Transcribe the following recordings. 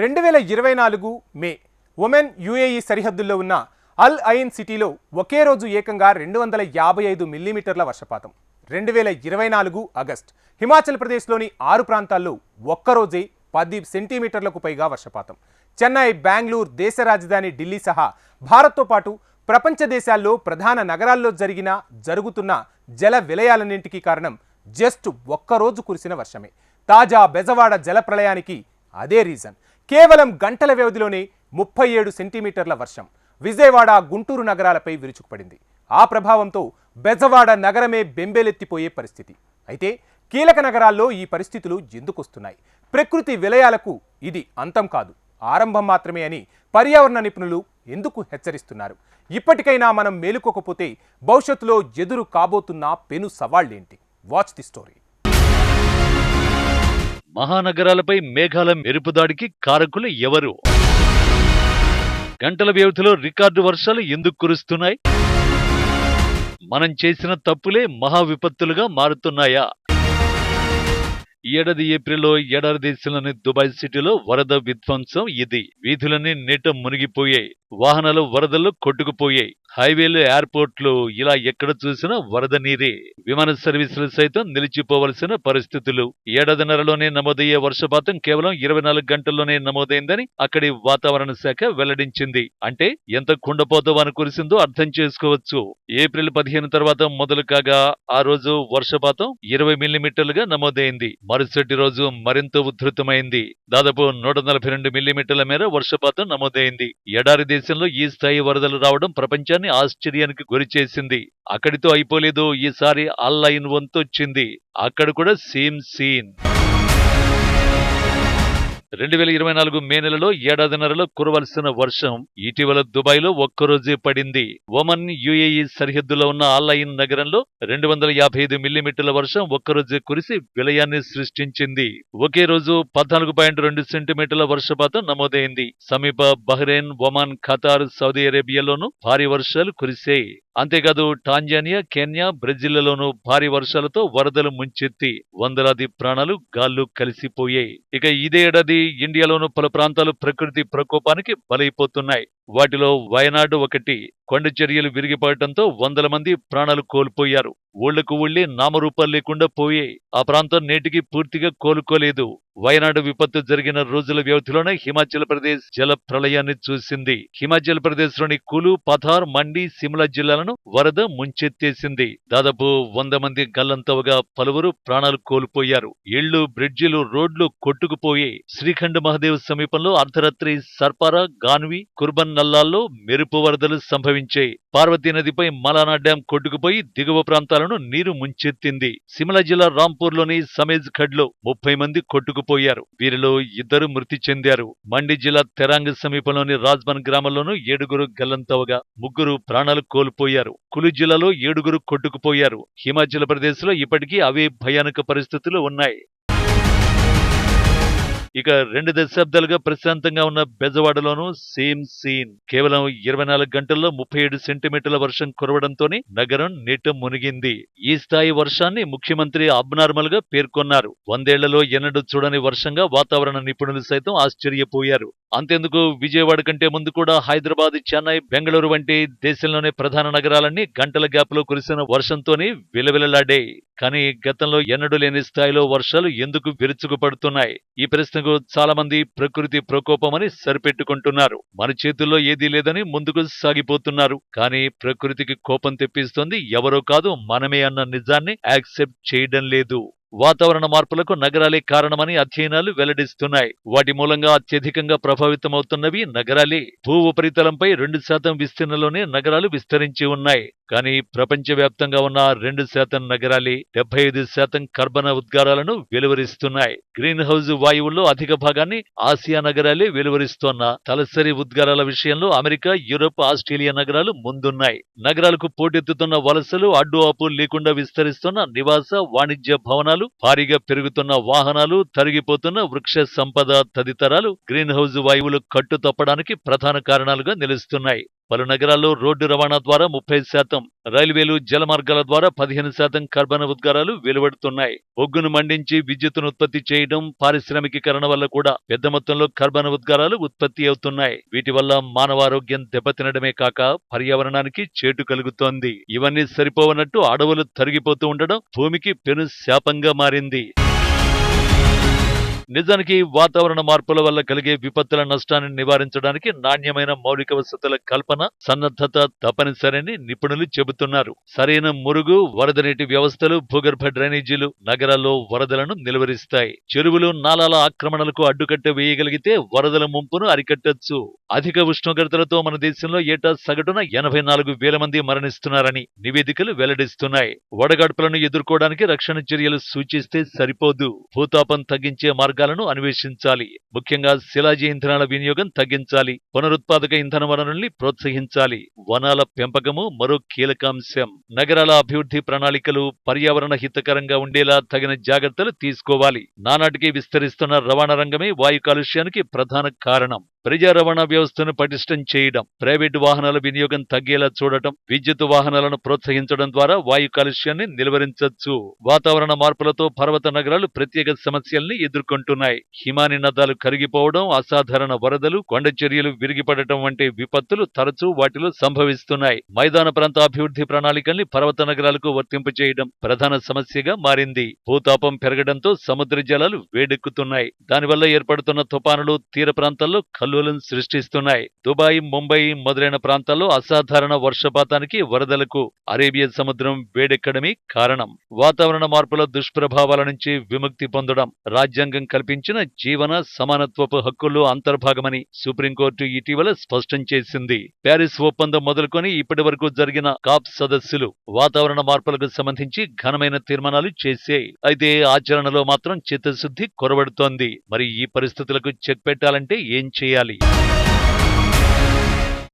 రెండు వేల ఇరవై నాలుగు మే ఒమెన్ యుఏఈ సరిహద్దుల్లో ఉన్న అల్ అయిన్ సిటీలో ఒకే రోజు ఏకంగా రెండు వందల యాభై ఐదు మిల్లీమీటర్ల వర్షపాతం. రెండు వేల ఇరవై నాలుగు ఆగస్ట్ హిమాచల్ ప్రదేశ్లోని ఆరు ప్రాంతాల్లో ఒక్కరోజే పది సెంటీమీటర్లకు పైగా వర్షపాతం. చెన్నై బెంగళూరు దేశ రాజధాని ఢిల్లీ సహా భారత్తో పాటు ప్రపంచ దేశాల్లో ప్రధాన నగరాల్లో జరిగిన జరుగుతున్న జల విలయాలన్నింటికీ కారణం జస్ట్ ఒక్కరోజు కురిసిన వర్షమే. తాజా బెజవాడ జల ప్రళయానికి అదే రీజన్. కేవలం గంటల వ్యవధిలోనే ముప్పై ఏడు సెంటీమీటర్ల వర్షం విజయవాడ గుంటూరు నగరాలపై విరుచుకుపడింది. ఆ ప్రభావంతో బెజవాడ నగరమే బెంబేలెత్తిపోయే పరిస్థితి. అయితే కీలక నగరాల్లో ఈ పరిస్థితులు ఎందుకొస్తున్నాయి? ప్రకృతి విలయాలకు ఇది అంతం కాదు. ఆరంభం మాత్రమే అని పర్యావరణ నిపుణులు ఎందుకు హెచ్చరిస్తున్నారు? ఇప్పటికైనా మనం మేలుకోకపోతే భవిష్యత్తులో ఎదురు కాబోతున్న పెను సవాళ్ళేంటి? వాచ్ ది స్టోరీ మహానగరాలపై మేఘాల మెరుపుదాడికి కారకులు ఎవరు? గంటల వ్యవధిలో రికార్డు వర్షాలు ఎందుకు కురుస్తున్నాయి? మనం చేసిన తప్పులే మహా విపత్తులుగా మారుతున్నాయా? ఈ ఏడాది ఏప్రిల్లో ఎడారి దేశంలోని దుబాయ్ సిటీలో వరద విధ్వంసం ఇది. వీధులన్నీ నీట మునిగిపోయాయి. వాహనాలు వరదల్లో కొట్టుకుపోయాయి. హైవేలు ఎయిర్పోర్ట్లు ఇలా ఎక్కడ చూసినా వరద నీరే. విమాన సర్వీసులు సైతం నిలిచిపోవలసిన పరిస్థితులు. ఏడాదిన్నరలోనే నమోదయ్యే వర్షపాతం కేవలం ఇరవై నాలుగు గంటల్లోనే నమోదైందని అక్కడి వాతావరణ శాఖ వెల్లడించింది. అంటే ఎంత కుండపోత అని కురిసిందో అర్థం చేసుకోవచ్చు. ఏప్రిల్ పదిహేను తర్వాత మొదలు కాగా ఆ రోజు వర్షపాతం ఇరవై మిల్లీమీటర్లుగా నమోదైంది. మరుసటి రోజు మరింత ఉధృతమైంది. దాదాపు నూట నలభై రెండు మిల్లీమీటర్ల మేర వర్షపాతం నమోదైంది. ఎడారి దేశంలో ఈ స్థాయి వరదలు రావడం ప్రపంచాన్ని ఆశ్చర్యానికి గురిచేసింది అక్కడితో అయిపోలేదు. ఈసారి ఆన్లైన్ వంతొచ్చింది. అక్కడ కూడా సేమ్ సీన్. రెండు వేల ఇరవై నాలుగు మే నెలలో ఏడాదిన్నరలో కురవలసిన వర్షం ఇటీవల దుబాయ్లో ఒక్కరోజే పడింది. ఒమన్ యుఏఈ సరిహద్దులో ఉన్న ఆలైన్ నగరంలో రెండు వందల యాభై ఐదు మిల్లీమీటర్ల వర్షం ఒక్కరోజే కురిసి విలయాన్ని సృష్టించింది. ఒకే రోజు పద్నాలుగు పాయింట్ రెండు సెంటీమీటర్ల వర్షపాతం నమోదైంది. సమీప బహ్రెయిన్ ఒమాన్ ఖతార్ సౌదీ అరేబియాలోనూ భారీ వర్షాలు కురిశాయి. అంతేకాదు టాంజానియా కెన్యా బ్రెజిల్లోనూ భారీ వర్షాలతో వరదలు ముంచెత్తి వందలాది ప్రాణాలు గాల్లో కలిసిపోయాయి. ఇక ఇదే ఏడాది ఇండియాలోనూ పలు ప్రాంతాలు ప్రకృతి ప్రకోపానికి బలైపోతున్నాయి. వాటిలో వయనాడు ఒకటి కొండ చర్యలు విరిగిపడటంతో వందల మంది ప్రాణాలు కోల్పోయారు. ఊళ్ళకు ఊళ్ళే నామరూపాలు లేకుండా పోయాయి. ఆ ప్రాంతం నేటికి పూర్తిగా కోలుకోలేదు. వయనాడు విపత్తు జరిగిన రోజుల వ్యవధిలోనే హిమాచల్ ప్రదేశ్ జల ప్రళయాన్ని చూసింది. హిమాచల్ ప్రదేశ్లోని కులు పథార్ మండి సిమ్లా జిల్లాలను వరద ముంచెత్తేసింది. దాదాపు వంద మంది గల్లంతవగా పలువురు ప్రాణాలు కోల్పోయారు. ఇళ్ళు బ్రిడ్జిలు రోడ్లు కొట్టుకుపోయాయి. శ్రీఖండ్ మహదేవ్ సమీపంలో అర్ధరాత్రి సర్పారా గాన్వి కుర్బన్ నల్లాల్లో మెరుపు వరదలు సంభవించాయి పార్వతీ నదిపై మలానా డ్యాం కొట్టుకుపోయి దిగువ ప్రాంతాలను నీరు ముంచెత్తింది. సిమ్లా జిల్లా రాంపూర్లోని సమేజ్ ఖడ్లో ముప్పై మంది కొట్టుకుపోయారు. వీరిలో ఇద్దరు మృతి చెందారు. మండి జిల్లా తెరాంగ్ సమీపంలోని రాజ్బన్ గ్రామంలోనూ ఏడుగురు గల్లంతవగా ముగ్గురు ప్రాణాలు కోల్పోయారు. కులు జిల్లాలో ఏడుగురు కొట్టుకుపోయారు. హిమాచల్ ప్రదేశ్లో ఇప్పటికీ అవే భయానక పరిస్థితులు ఉన్నాయి. ఇక రెండు దశాబ్దాలుగా ప్రశాంతంగా ఉన్న బెజవాడలోనూ సేమ్ సీన్. కేవలం ఇరవై నాలుగు గంటల్లో ముప్పై ఏడు సెంటీమీటర్ల వర్షం కురవడంతోనే నగరం నీట మునిగింది. ఈ స్థాయి వర్షాన్ని ముఖ్యమంత్రి అబ్నార్మల్గా పేర్కొన్నారు. వందేళ్ళలో ఎన్నడూ చూడని వర్షంగా వాతావరణ నిపుణులు సైతం ఆశ్చర్యపోయారు. అంతెందుకు విజయవాడ కంటే ముందు కూడా హైదరాబాద్ చెన్నై బెంగళూరు వంటి దేశంలోనే ప్రధాన నగరాలన్నీ గంటల గ్యాప్లో కురిసిన వర్షంతోనే విలవిలలాడే. కానీ గతంలో ఎన్నడూ లేని స్థాయిలో వర్షాలు ఎందుకు విరుచుకుపడుతున్నాయి? ఈ ప్రశ్నకు చాలా మంది ప్రకృతి ప్రకోపమని సరిపెట్టుకుంటున్నారు. మన చేతుల్లో ఏదీ లేదని ముందుకు సాగిపోతున్నారు. కానీ ప్రకృతికి కోపం తెప్పిస్తోంది ఎవరో కాదు మనమే అన్న నిజాన్ని యాక్సెప్ట్ చేయడం లేదు. వాతావరణ మార్పులకు నగరాలే కారణమని అధ్యయనాలు వెల్లడిస్తున్నాయి. వాటి మూలంగా అత్యధికంగా ప్రభావితమవుతున్నవి నగరాలే. భూ ఉపరితలంపై రెండు శాతం విస్తీర్ణంలోనే నగరాలు విస్తరించి ఉన్నాయి. కానీ ప్రపంచవ్యాప్తంగా ఉన్న రెండు శాతం నగరాలే డెబ్బై ఐదు శాతం కర్బన ఉద్గారాలను వెలువరిస్తున్నాయి. గ్రీన్ హౌస్ వాయువుల్లో అధిక భాగాన్ని ఆసియా నగరాలే వెలువరిస్తోన్న తలసరి ఉద్గారాల విషయంలో అమెరికా యూరోప్ ఆస్ట్రేలియా నగరాలు ముందున్నాయి. నగరాలకు పోటెత్తుతున్న వలసలు అడ్డు ఆపు లేకుండా విస్తరిస్తున్న నివాస వాణిజ్య భవనాలు భారీగా పెరుగుతున్న వాహనాలు తరిగిపోతున్న వృక్ష సంపద తదితరాలు గ్రీన్ హౌస్ వాయువులు కట్టు తప్పడానికి ప్రధాన కారణాలుగా నిలుస్తున్నాయి. పలు నగరాల్లో రోడ్డు రవాణా ద్వారా ముప్పై శాతం రైల్వేలు జలమార్గాల ద్వారా పదిహేను శాతం కర్బన ఉద్గారాలు వెలువడుతున్నాయి. బొగ్గును మండించి విద్యుత్తును ఉత్పత్తి చేయడం పారిశ్రామికీకరణ వల్ల కూడా పెద్ద మొత్తంలో కర్బన ఉద్గారాలు ఉత్పత్తి అవుతున్నాయి. వీటి వల్ల మానవారోగ్యం దెబ్బతినడమే కాక పర్యావరణానికి చేటు కలుగుతోంది. ఇవన్నీ సరిపోవనట్టు అడవులు తరిగిపోతూ ఉండడం భూమికి పెను శాపంగా మారింది. నిజానికి వాతావరణ మార్పుల వల్ల కలిగే విపత్తుల నష్టాన్ని నివారించడానికి నాణ్యమైన మౌలిక వసతుల కల్పన సన్నద్ధత తప్పనిసరని నిపుణులు చెబుతున్నారు. సరైన మురుగు వరద నీటి వ్యవస్థలు భూగర్భ డ్రైనేజీలు నగరాల్లో వరదలను నిలువరిస్తాయి. చెరువులు నాలాల ఆక్రమణలకు అడ్డుకట్ట వేయగలిగితే వరదల ముంపును అరికట్టొచ్చు. అధిక ఉష్ణోగ్రతలతో మన దేశంలో ఏటా సగటున ఎనభై నాలుగు వేల మంది మరణిస్తున్నారని నివేదికలు వెల్లడిస్తున్నాయి. వడగాడ్పులను ఎదుర్కోవడానికి రక్షణ చర్యలు సూచిస్తే సరిపోదు. భూతాపం తగ్గించే మార్గాలను అన్వేషించాలి. ముఖ్యంగా శిలాజీ ఇంధనాల వినియోగం తగ్గించాలి. పునరుత్పాదక ఇంధన వనరుల్ని ప్రోత్సహించాలి. వనాల పెంపకము మరో కీలకాంశం. నగరాల అభివృద్ధి ప్రణాళికలు పర్యావరణ హితకరంగా ఉండేలా తగిన జాగ్రత్తలు తీసుకోవాలి. నానాటికి విస్తరిస్తున్న రవాణా రంగమే వాయు కాలుష్యానికి ప్రధాన కారణం. ప్రజా రవాణా వ్యవస్థను పటిష్టం చేయడం ప్రైవేటు వాహనాల వినియోగం తగ్గేలా చూడటం విద్యుత్ వాహనాలను ప్రోత్సహించడం ద్వారా వాయు కాలుష్యాన్ని నిలువరించవచ్చు వాతావరణ మార్పులతో పర్వత నగరాలు ప్రత్యేక సమస్యల్ని ఎదుర్కొంటున్నాయి. హిమాని నదాలు కరిగిపోవడం అసాధారణ వరదలు కొండ చర్యలు విరిగిపడటం వంటి విపత్తులు తరచూ వాటిలో సంభవిస్తున్నాయి. మైదాన ప్రాంత అభివృద్ధి ప్రణాళికల్ని పర్వత నగరాలకు వర్తింపచేయడం ప్రధాన సమస్యగా మారింది. భూతాపం పెరగడంతో సముద్ర జలాలు వేడెక్కుతున్నాయి. దానివల్ల ఏర్పడుతున్న తుపానులు తీర ప్రాంతాల్లో కల్లోలం సృష్టిస్తున్నాయి. దుబాయ్ ముంబై మొదలైన ప్రాంతాల్లో అసాధారణ వర్షపాతానికి వరదలకు అరేబియా సముద్రం వేడెక్కడమే కారణం. వాతావరణ మార్పుల దుష్ప్రభావాల నుంచి విముక్తి పొందడం రాజ్యాంగం కల్పించిన జీవన సమానత్వపు హక్కుల్లో అంతర్భాగమని సుప్రీంకోర్టు ఇటీవల స్పష్టం చేసింది. ప్యారిస్ ఒప్పందం మొదలుకొని ఇప్పటి వరకు జరిగిన కాప్ సదస్సులు వాతావరణ మార్పులకు సంబంధించి ఘనమైన తీర్మానాలు చేశాయి. అయితే ఆచరణలో మాత్రం చిత్తశుద్ధి కొరబడుతోంది మరి ఈ పరిస్థితులకు చెక్ పెట్టాలంటే ఏం చేయాలి?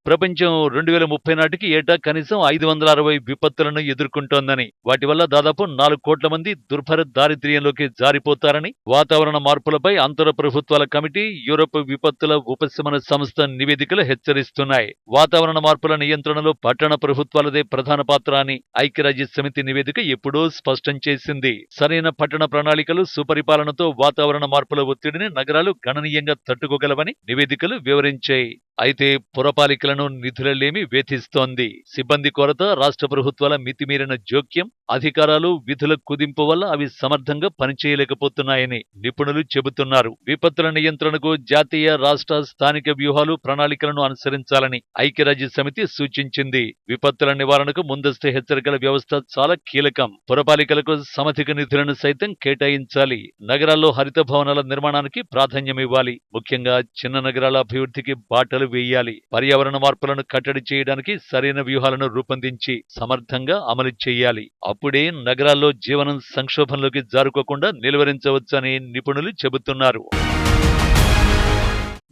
ప్రపంచం రెండు వేల ముప్పై నాటికి ఏటా కనీసం ఐదు వందల అరవై విపత్తులను ఎదుర్కొంటోందని వాటి వల్ల దాదాపు నాలుగు కోట్ల మంది దుర్భర దారిద్ర్యంలోకి జారిపోతారని వాతావరణ మార్పులపై అంతర ప్రభుత్వాల కమిటీ యూరోప్ విపత్తుల ఉపశమన సంస్థ నివేదికలు హెచ్చరిస్తున్నాయి. వాతావరణ మార్పుల నియంత్రణలో పట్టణ ప్రభుత్వాలదే ప్రధాన పాత్ర అని ఐక్యరాజ్య సమితి నివేదిక ఎప్పుడూ స్పష్టం చేసింది. సరైన పట్టణ ప్రణాళికలు సుపరిపాలనతో వాతావరణ మార్పుల ఒత్తిడిని నగరాలు గణనీయంగా తట్టుకోగలవని నివేదికలు వివరించాయి. అయితే పురపాలికలను నిధులలేమి వేధిస్తోంది సిబ్బంది కొరత రాష్ట్ర ప్రభుత్వాల మితిమీరిన జోక్యం అధికారాలు విధుల కుదింపు వల్ల అవి సమర్థంగా పనిచేయలేకపోతున్నాయని నిపుణులు చెబుతున్నారు. విపత్తుల నియంత్రణకు జాతీయ రాష్ట్ర స్థానిక వ్యూహాలు ప్రణాళికలను అనుసరించాలని ఐక్యరాజ్య సమితి సూచించింది. విపత్తుల నివారణకు ముందస్తు హెచ్చరికల వ్యవస్థ చాలా కీలకం. పురపాలికలకు సమధిక నిధులను సైతం కేటాయించాలి. నగరాల్లో హరిత భవనాల నిర్మాణానికి ప్రాధాన్యమివ్వాలి. ముఖ్యంగా చిన్న నగరాల అభివృద్ధికి బాటలు వేయాలి. పర్యావరణ మార్పులను కట్టడి చేయడానికి సరైన వ్యూహాలను రూపొందించి సమర్థంగా అమలు చేయాలి. అప్పుడే నగరాల్లో జీవనం సంక్షోభంలోకి జారుకోకుండా నిలువరించవచ్చని నిపుణులు చెబుతున్నారు.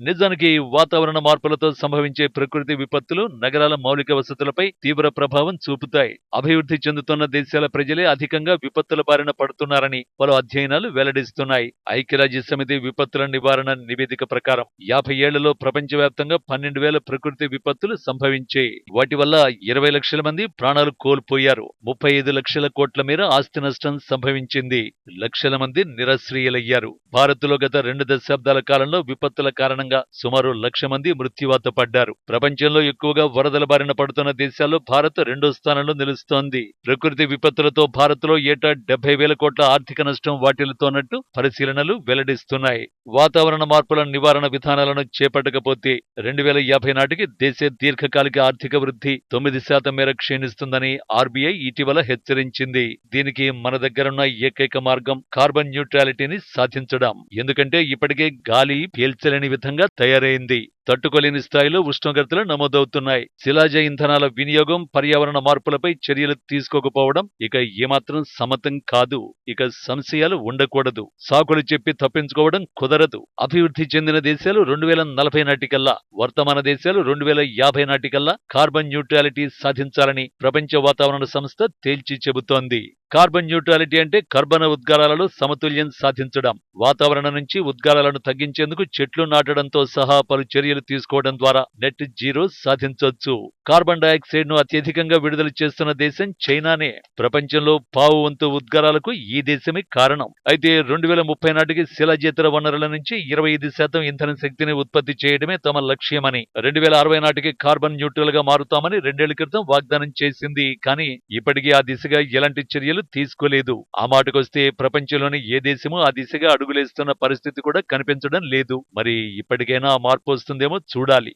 నిజానికి వాతావరణ మార్పులతో సంభవించే ప్రకృతి విపత్తులు నగరాల మౌలిక వసతులపై తీవ్ర ప్రభావం చూపుతాయి. అభివృద్ధి చెందుతున్న దేశాల ప్రజలే అధికంగా విపత్తుల బారిన పడుతున్నారని పలు అధ్యయనాలు వెల్లడిస్తున్నాయి. ఐక్యరాజ్య సమితి విపత్తుల నివారణ నివేదిక ప్రకారం యాభై ఏళ్ళలో ప్రపంచవ్యాప్తంగా పన్నెండు వేల ప్రకృతి విపత్తులు సంభవించాయి. వాటి వల్ల ఇరవై లక్షల మంది ప్రాణాలు కోల్పోయారు. ముప్పై ఐదు లక్షల కోట్ల మేర ఆస్తి నష్టం సంభవించింది. లక్షల మంది నిరాశ్రయులయ్యారు. భారత్లో గత రెండు దశాబ్దాల కాలంలో విపత్తుల కారణంగా సుమారు లక్ష మంది మృత్యువాత పడ్డారు. ప్రపంచంలో ఎక్కువగా వరదల బారిన పడుతున్న దేశాల్లో భారత్ రెండో స్థానంలో నిలుస్తోంది. ప్రకృతి విపత్తులతో భారత్లో ఏటా డెబ్బై వేల కోట్ల ఆర్థిక నష్టం వాటిల్లుతోన్నట్టు పరిశీలనలు వెల్లడిస్తున్నాయి. వాతావరణ మార్పుల నివారణ విధానాలను చేపట్టకపోతే రెండు వేల యాభై నాటికి దేశ దీర్ఘకాలిక ఆర్థిక వృద్ధి తొమ్మిది శాతం మేర క్షీణిస్తుందని ఆర్బీఐ ఇటీవల హెచ్చరించింది. దీనికి మన దగ్గరున్న ఏకైక మార్గం కార్బన్ న్యూట్రాలిటీని సాధించడం. ఎందుకంటే ఇప్పటికే గాలి పీల్చలేని విధంగా తయారైంది. తట్టుకోలేని స్థాయిలో ఉష్ణోగ్రతలు నమోదవుతున్నాయి. శిలాజ ఇంధనాల వినియోగం పర్యావరణ మార్పులపై చర్యలు తీసుకోకపోవడం ఇక ఏమాత్రం సమతం కాదు. ఇక సంశయాలు ఉండకూడదు. సాకులు చెప్పి తప్పించుకోవడం కుదరదు. అభివృద్ధి చెందిన దేశాలు రెండు వేల నలభై నాటికల్లా వర్తమాన దేశాలు రెండు వేల యాభై నాటికల్లా కార్బన్ న్యూట్రాలిటీ సాధించాలని ప్రపంచ వాతావరణ సంస్థ తేల్చి చెబుతోంది. కార్బన్ న్యూట్రాలిటీ అంటే కర్బన ఉద్గారాలలో సమతుల్యం సాధించడం. వాతావరణం నుంచి ఉద్గారాలను తగ్గించేందుకు చెట్లు నాటడంతో సహా పలు చర్యలు చర్యలు తీసుకోవడం ద్వారా నెట్ జీరో సాధించవచ్చు కార్బన్ డయాక్సైడ్ను అత్యధికంగా విడుదల చేస్తున్న దేశం చైనానే. ప్రపంచంలో పావు వంతు ఉద్గారాలకు ఈ దేశమే కారణం. అయితే రెండు వేల ముప్పై నాటికి శిలాజేతర వనరుల నుంచి ఇరవై ఐదు శాతం ఇంధన శక్తిని ఉత్పత్తి చేయడమే తమ లక్ష్యమని రెండు వేల అరవై నాటికి కార్బన్ న్యూట్రల్గా మారుతామని రెండేళ్ళ క్రితం వాగ్దానం చేసింది. కానీ ఇప్పటికీ ఆ దిశగా ఎలాంటి చర్యలు తీసుకోలేదు. ఆ మాటకొస్తే ప్రపంచంలోని ఏ దేశమూ ఆ దిశగా అడుగులేస్తున్న పరిస్థితి కూడా కనిపించడం లేదు. మరి ఇప్పటికైనా ఆ మార్పు ఉందేమో చూడాలి.